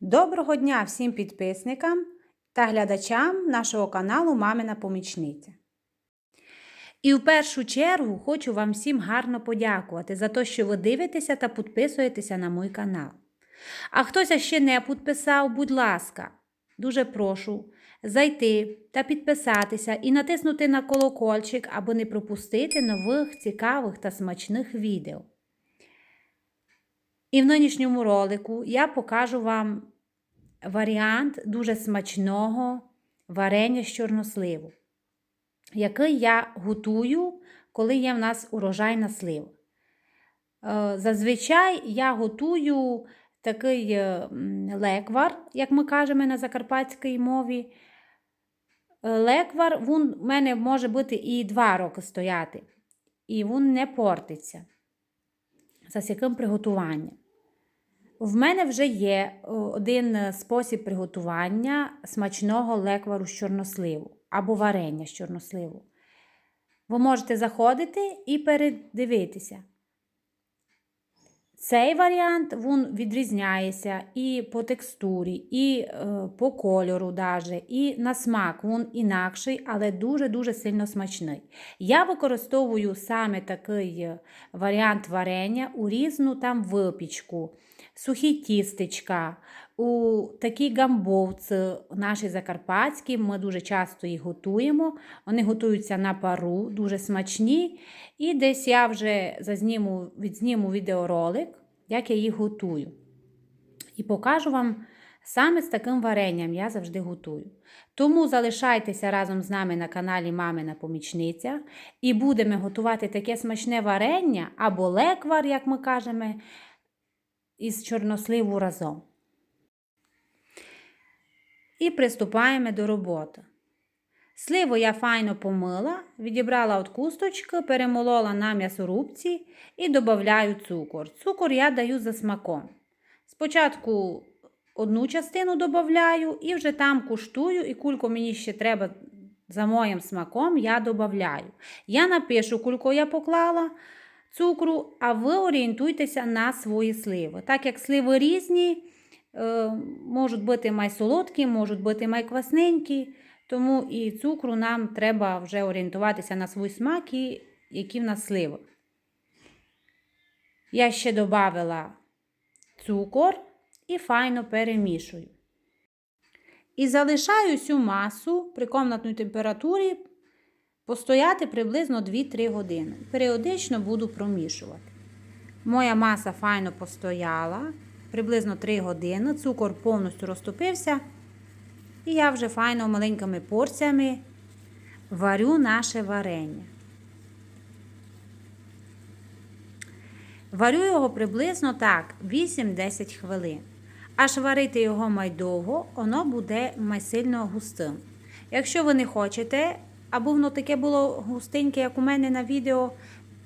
Доброго дня всім підписникам та глядачам нашого каналу Мамина Помічниця. І в першу чергу хочу вам всім гарно подякувати за те, що ви дивитеся та підписуєтеся на мій канал. А хтось ще не підписав, будь ласка, дуже прошу зайти та підписатися і натиснути на колокольчик, аби не пропустити нових цікавих та смачних відео. І в нинішньому ролику я покажу вам варіант дуже смачного варення з чорносливу, який я готую, коли є в нас урожайна слива. Е, Зазвичай я готую такий е, леквар, як ми кажемо на закарпатській мові. Е, Леквар він в мене може бути і два роки стояти, і він не портиться за яким приготуванням. В мене вже є один е, спосіб приготування смачного леквару з чорносливу або варення з чорносливу. Ви можете заходити і передивитися. Цей варіант він відрізняється і по текстурі, і е, по кольору, даже, і на смак він інакший, але дуже-дуже сильно смачний. Я використовую саме такий е, варіант варення у різну там випічку, сухі тістечка, у такі гамбовці наші закарпатські. Ми дуже часто їх готуємо. Вони готуються на пару, дуже смачні. І десь я вже зазніму, відзніму відеоролик, як я їх готую. І покажу вам саме з таким варенням я завжди готую. Тому залишайтеся разом з нами на каналі Мамина Помічниця і будемо готувати таке смачне варення або леквар, як ми кажемо, із чорносливу разом. І приступаємо до роботи. Сливу я файно помила, відібрала від кусточки, перемолола на м'ясорубці і додаю цукор. Цукор я даю за смаком. Спочатку одну частину додаю і вже там куштую, і кульку мені ще треба за моїм смаком, я додаю. Я напишу, кульку я поклала цукру, а ви орієнтуйтеся на свої сливи. Так як сливи різні, можуть бути май солодкі, можуть бути май квасненькі. Тому і цукру нам треба вже орієнтуватися на свій смак і які в нас сливи. Я ще додала цукор і файно перемішую. І залишаю всю масу при комнатній температурі постояти приблизно 2-3 години. Періодично буду промішувати. Моя маса файно постояла приблизно 3 години, цукор повністю розтопився. І я вже файно маленькими порціями варю наше варення. Варю його приблизно так 8-10 хвилин. Аж варити його майдовго, воно буде май сильно густим. Якщо ви не хочете, аби воно таке було густеньке, як у мене на відео,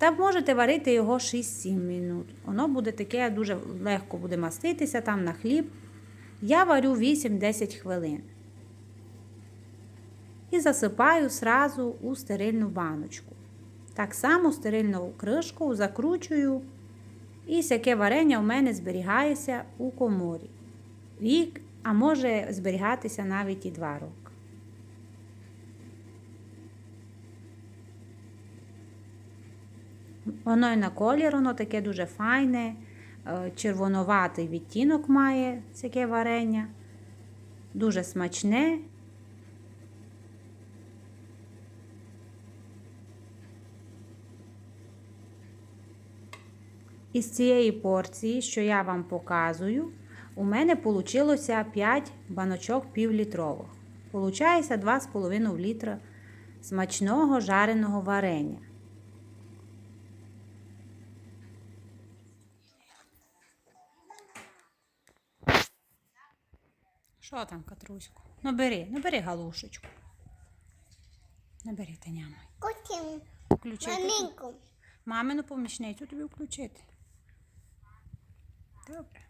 та можете варити його 6-7 минут. Воно буде таке дуже легко буде маститися там на хліб. Я варю 8-10 хвилин і засипаю сразу у стерильну баночку. Так само стерильну кришку закручую, і сяке варення у мене зберігається у коморі. Рік, а може зберігатися навіть і два роки. Воно і на колір, воно таке дуже файне, е, червонуватий відтінок має таке варення, дуже смачне. Із цієї порції, що я вам показую, у мене вийшло 5 баночок півлітрових. Получається 2,5 літра смачного жареного варення. Що там, Катруську? Ну бери, ну бери галушечку. Не бери, Таняма. Котим Включи. маленьку. Мамину помічницю тобі включити. Добре.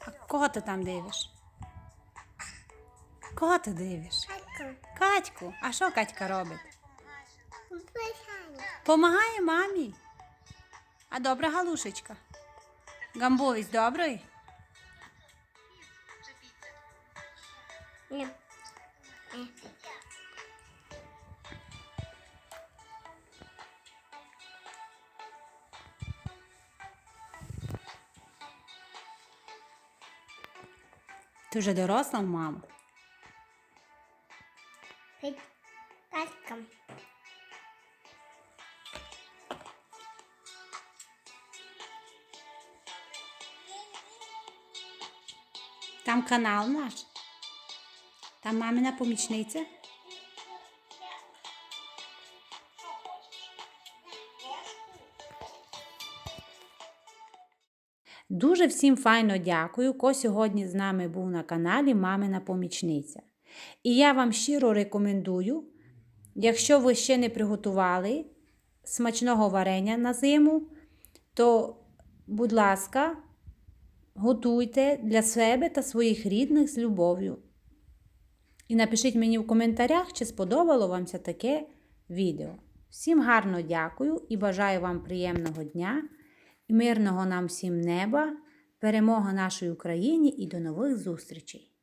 А кого ти там дивиш? Кого ти дивиш? Катька. Катьку. А що Катька робить? Помагає мамі. А добра галушечка. Гамбовість добрий? Ні. Ти вже доросла мама. Під Там канал наш. Там мамина помічниця. Дуже всім файно дякую, ко сьогодні з нами був на каналі Мамина помічниця. І я вам щиро рекомендую, якщо ви ще не приготували смачного варення на зиму, то, будь ласка, готуйте для себе та своїх рідних з любов'ю. І напишіть мені в коментарях, чи сподобало вам це таке відео. Всім гарно дякую і бажаю вам приємного дня мирного нам всім неба, перемоги нашій Україні і до нових зустрічей!